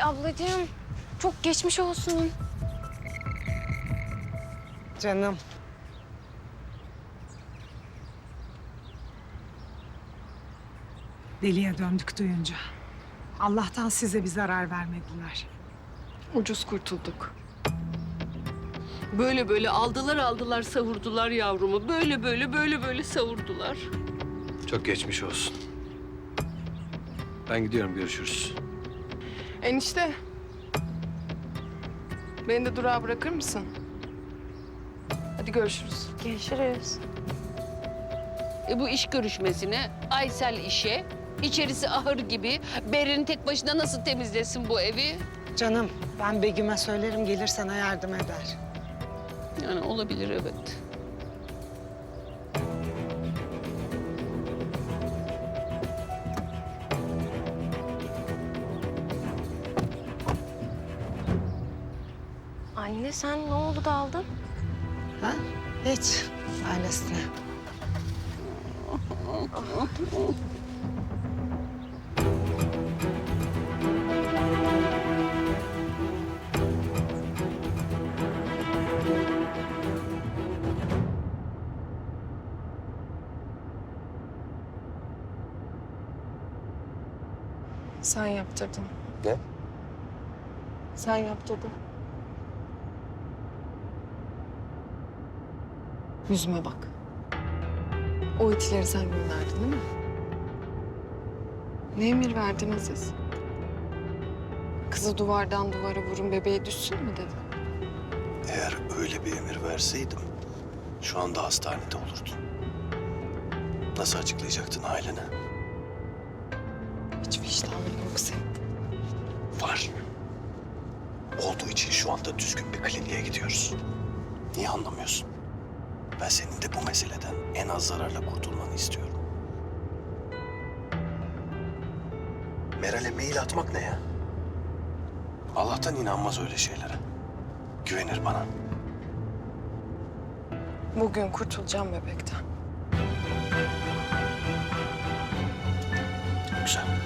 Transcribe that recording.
Ay ablacığım çok geçmiş olsun. Canım. Deliye döndük duyunca. Allah'tan size bir zarar vermediler. Ucuz kurtulduk. Böyle böyle aldılar aldılar savurdular yavrumu. Böyle böyle böyle böyle savurdular. Çok geçmiş olsun. Ben gidiyorum görüşürüz. Enişte. Beni de durağa bırakır mısın? Hadi görüşürüz. Görüşürüz. E bu iş görüşmesine, Aysel işe, içerisi ahır gibi Berin tek başına nasıl temizlesin bu evi? Canım ben Begüm'e söylerim gelir sana yardım eder. Yani olabilir evet. Anne sen ne oldu daldın? Ha? Hiç. Ailesine. Sen yaptırdın. Ne? Sen yaptırdın. Yüzüme bak. O itileri sen gönderdin değil mi? Ne emir verdiniz siz? Kızı duvardan duvara vurun bebeğe düşsün mü dedi. Eğer öyle bir emir verseydim şu anda hastanede olurdun. Nasıl açıklayacaktın ailene? Hiç vicdanın yok senin. Var. Olduğu için şu anda düzgün bir kliniğe gidiyoruz. Niye anlamıyorsun? Ben senin de bu meseleden en az zararla kurtulmanı istiyorum. Meral'e mail atmak ne ya? Allah'tan inanmaz öyle şeylere. Güvenir bana. Bugün kurtulacağım bebekten. Güzel.